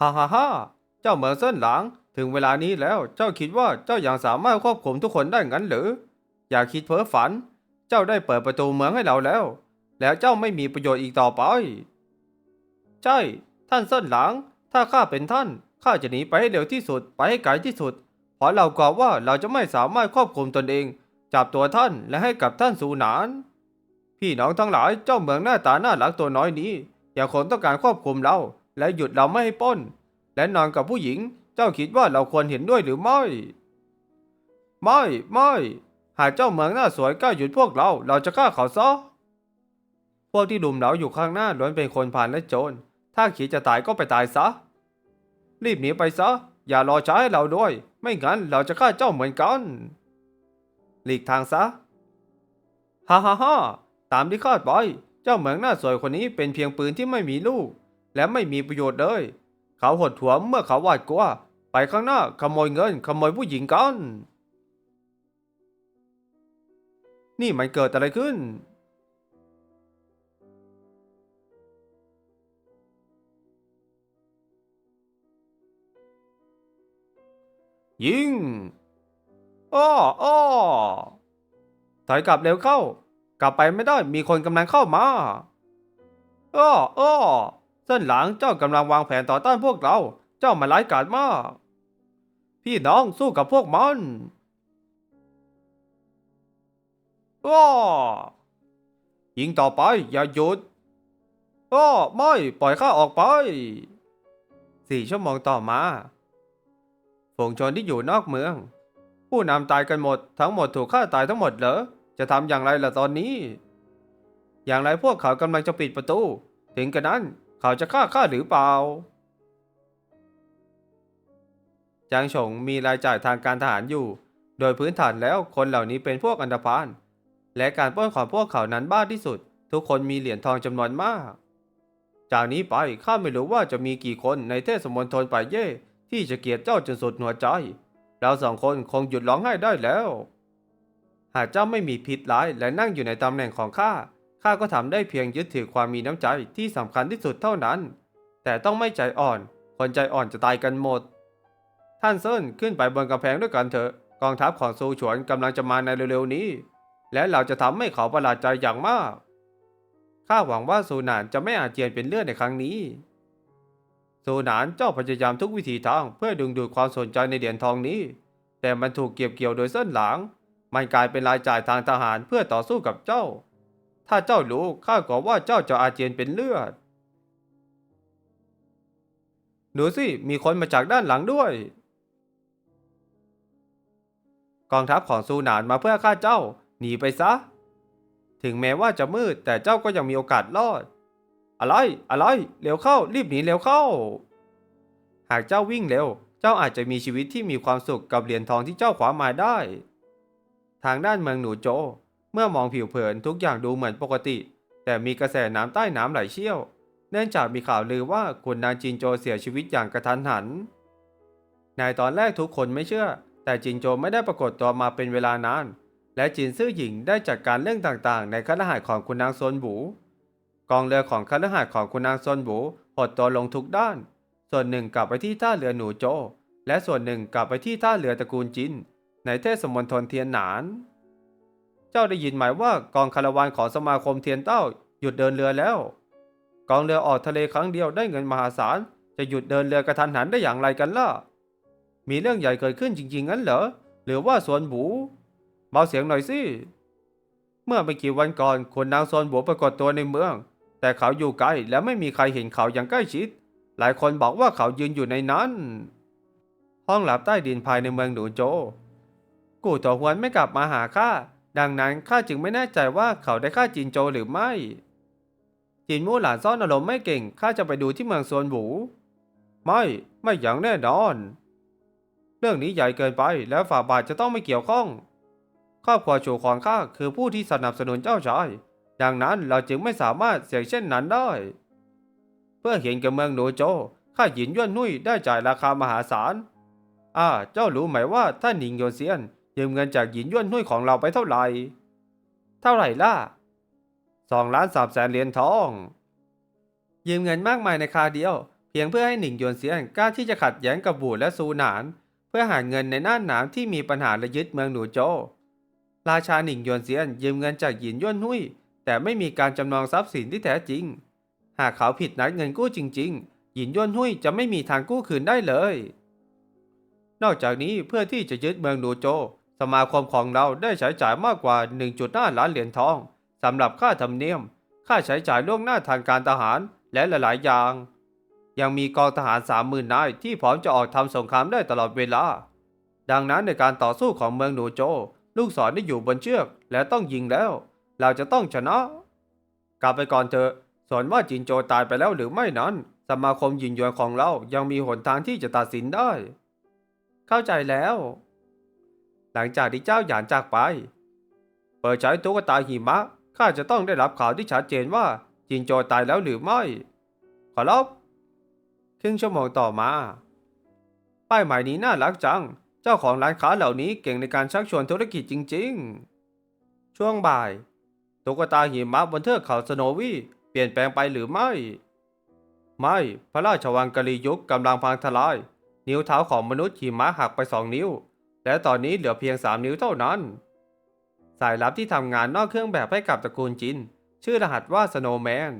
ฮ่าฮ่าฮ่าเจ้าเหมืองเส้นหลัง ถึงเวลานี้แล้วเจ้าคิดว่าเจ้ายังสามารถควบคุมทุกคนได้งั้นหรือ อย่าคิดเพ้อฝัน เจ้าได้เปิดประตูเมืองให้เราแล้ว แล้วเจ้าไม่มีประโยชน์อีกต่อไป ใช่ ท่านเส้นหลัง ถ้าข้าเป็นท่านข้าจะหนีไปให้เร็วที่สุดไปให้ไกลที่สุด เพราะเรากลัวว่าเราจะไม่สามารถควบคุมตนเอง จับตัวท่านและให้กับท่านสู่หนาน พี่น้องทั้งหลายเจ้าเมืองหน้าตาน่ารักตัวน้อยนี้ยังคงต้องการควบคุมเรา และหยุดเราไม่ให้ป้น และนอนกับผู้หญิง เจ้าคิดว่าเราควรเห็นด้วยหรือไม่ ไม่ไม่ หากเจ้าเมืองหน้าสวยกล้าหยุดพวกเรา เราจะฆ่าเขาซะ พวกที่ลุมเราอยู่ข้างหน้าล้วนเป็นคนผ่านและโจร ถ้าคิดจะตายก็ไปตายซะ รีบหนีไปซะ อย่ารอช้าให้เราด้วย ไม่งั้นเราจะฆ่าเจ้าเหมือนกัน หลีกทางซะ ฮ่าฮ่าฮ่าตามที่คาดไว้ เจ้าเหมืองหน้าสวยคนนี้เป็นเพียงปืนที่ไม่มีลูก และไม่มีประโยชน์เลย เขาหดหัวเมื่อเขาหวาดกลัว ไปข้างหน้าขโมยเงินขโมยผู้หญิงกัน นี่มันเกิดอะไรขึ้น ยิงอ้ออ้อถอยกลับเร็วเข้า กลับไปไม่ได้มีคนกำลังเข้ามาอ้ออ้อ เส้นหลังเจ้ากำลังวางแผนต่อต้านพวกเรา เจ้ามาร้ายกาจมาก พี่น้องสู้กับพวกมันอ้อยิงต่อไปอย่าหยุดอ้อไม่ปล่อยข้าออกไป สี่ชั่วโมงต่อมาฝูงชนที่อยู่นอกเมือง ผู้นำตายกันหมดทั้งหมดถูกฆ่าตายทั้งหมดเหรอ จะทำอย่างไรล่ะตอนนี้ อย่างไรพวกเขากำลังจะปิดประตู ถึงกระนั้น เขาจะฆ่าข้าหรือเปล่า จางฉงมีรายจ่ายทางการทหารอยู่ โดยพื้นฐานแล้วคนเหล่านี้เป็นพวกอันธพาล และการปล้นของพวกเขานั้นบ้าที่สุด ทุกคนมีเหรียญทองจำนวนมาก จากนี้ไปข้าไม่รู้ว่าจะมีกี่คนในเทศมนตรป่ายเย่ที่จะเกลียดเจ้าจนสุดหัวใจ เราสองคนคงหยุดร้องไห้ได้แล้ว หากเจ้าไม่มีพิษร้ายและนั่งอยู่ในตำแหน่งของข้า ข้าก็ทำได้เพียงยึดถือความมีน้ำใจที่สำคัญที่สุดเท่านั้น แต่ต้องไม่ใจอ่อน คนใจอ่อนจะตายกันหมด ท่านเซินขึ้นไปบนกำแพงด้วยกันเถอะ กองทัพของซูฉวนกำลังจะมาในเร็วๆนี้ และเราจะทำให้เขาประหลาดใจอย่างมาก ข้าหวังว่าซูหนานจะไม่อาเจียนเป็นเลือดในครั้งนี้ซูหนานเจ้าพยายามทุกวิธีทางเพื่อดึงดูดความสนใจในเหรียญทองนี้ แต่มันถูกเก็บเกี่ยวโดยเส้นหลัง มันกลายเป็นรายจ่ายทางทหารเพื่อต่อสู้กับเจ้า ถ้าเจ้ารู้ข้ากลัวว่าเจ้าจะอาเจียนเป็นเลือด ดูสิ มีคนมาจากด้านหลังด้วย กองทัพของซูหนานมาเพื่อฆ่าเจ้า หนีไปซะ ถึงแม้ว่าจะมืดแต่เจ้าก็ยังมีโอกาสรอด อะไร อะไร เร็วเข้า รีบหนีเร็วเข้า หากเจ้าวิ่งเร็ว เจ้าอาจจะมีชีวิตที่มีความสุขกับเหรียญทองที่เจ้าคว้ามาได้ ทางด้านเมืองหนูโจ เมื่อมองผิวเผินทุกอย่างดูเหมือนปกติ แต่มีกระแสน้ำใต้น้ำไหลเชี่ยว เนื่องจากมีข่าวลือว่าคุณนางจินโจเสียชีวิตอย่างกระทันหัน ในตอนแรกทุกคนไม่เชื่อ แต่จินโจไม่ได้ปรากฏตัวมาเป็นเวลานาน และจินซื่อหญิงได้จัดการเรื่องต่างๆ ในคฤหาสน์ของคุณนางซนบู กองเรือของคฤหาสน์ของคุณนางซนบูหดตัวลงทุกด้าน ส่วนหนึ่งกลับไปที่ท่าเรือหนูโจ และส่วนหนึ่งกลับไปที่ท่าเรือตระกูลจิน ในเทศมณฑลเทียนหนาน เจ้าได้ยินไหมว่ากองคาราวานของสมาคมเทียนเต้าหยุดเดินเรือแล้ว กองเรือออกทะเลครั้งเดียวได้เงินมหาศาล จะหยุดเดินเรือกระทันหันได้อย่างไรกันล่ะ มีเรื่องใหญ่เกิดขึ้นจริง ๆ งั้นเหรอ หรือว่าสวนบูเบาเสียงหน่อยสิ เมื่อไม่กี่วันก่อนคนนางซอนบัวปรากฏตัวในเมือง แต่เขาอยู่ไกลและไม่มีใครเห็นเขาอย่างใกล้ชิด หลายคนบอกว่าเขายืนอยู่ในนั้น ห้องหลับใต้ดินภายในเมืองหนูโจ กูตัวหวนไม่กลับมาหาข้า ดังนั้นข้าจึงไม่แน่ใจว่าเขาได้ฆ่าจินโจหรือไม่ จินมู่หลานซ่อนอารมณ์ไม่เก่งข้าจะไปดูที่เมืองซวนบูไม่ไม่อย่างแน่นอน เรื่องนี้ใหญ่เกินไปแล้วฝ่าบาทจะต้องไม่เกี่ยวข้อง ครอบครัวชูของข้าคือผู้ที่สนับสนุนเจ้าชาย ดังนั้นเราจึงไม่สามารถเสี่ยงเช่นนั้นได้ เพื่อเห็นกับเมืองหนูโจข้าหยินย่วนนุ่ยได้จ่ายราคามหาศาลอ่าเจ้ารู้ไหมว่าท่านหนิงโยเซียน ยืมเงินจากหยินย่วนนุ่ยของเราไปเท่าไหร่ เท่าไหร่ล่ะสองล้านสามแสนเหรียญทอง ยืมเงินมากมายในคราเดียว เพียงเพื่อให้หนิงยวนเซียนกล้าที่จะขัดแย้งกับบูและซูหนาน เพื่อหาเงินในน่านหนามที่มีปัญหาและยึดเมืองหนูโจ ราชาหนิงยวนเซียนยืมเงินจากหยินย่วนหุ้ย แต่ไม่มีการจำนองทรัพย์สินที่แท้จริง หากเขาผิดนัดเงินกู้จริง ๆ หยินย่วนหุ้ยจะไม่มีทางกู้คืนได้เลย นอกจากนี้เพื่อที่จะยึดเมืองหนูโจ สมาคมของเราได้ใช้จ่ายมากกว่า 1.5 ล้านเหรียญทองสำหรับค่าธรรมเนียม ค่าใช้จ่ายล่วงหน้าทางการทหารและหลายๆอย่าง ยังมีกองทหาร30,000นายที่พร้อมจะออกทำสงครามได้ตลอดเวลา ดังนั้นในการต่อสู้ของเมืองหนูโจ ลูกศรได้อยู่บนเชือกและต้องยิงแล้ว เราจะต้องชนะ กลับไปก่อนเถอะส่วนว่าจินโจตายไปแล้วหรือไม่นั้น สมาคมยินยวนของเรายังมีหนทางที่จะตัดสินได้ เข้าใจแล้ว หลังจากที่เจ้าหยานจากไป เปิดใช้ตุ๊กตาหิมะข้าจะต้องได้รับข่าวที่ชัดเจนว่าจินโจตายแล้วหรือไม่ ขอรับครึ่งชั่วโมงต่อมา ป้ายหมายนี้น่ารักจัง เจ้าของร้านค้าเหล่านี้เก่งในการชักชวนธุรกิจจริง ๆ ช่วงบ่าย ตุ๊กตาหิมะบนเทือกเขาสโนวี่เปลี่ยนแปลงไปหรือไม่ ไม่พระราชวังกะลียุคกำลังพังทลาย นิ้วเท้าของมนุษย์หิมะหักไปสองนิ้ว และตอนนี้เหลือเพียงสามนิ้วเท่านั้น สายลับที่ทำงานนอกเครื่องแบบให้กับตระกูลจิน ชื่อรหัสว่าสโนว์แมน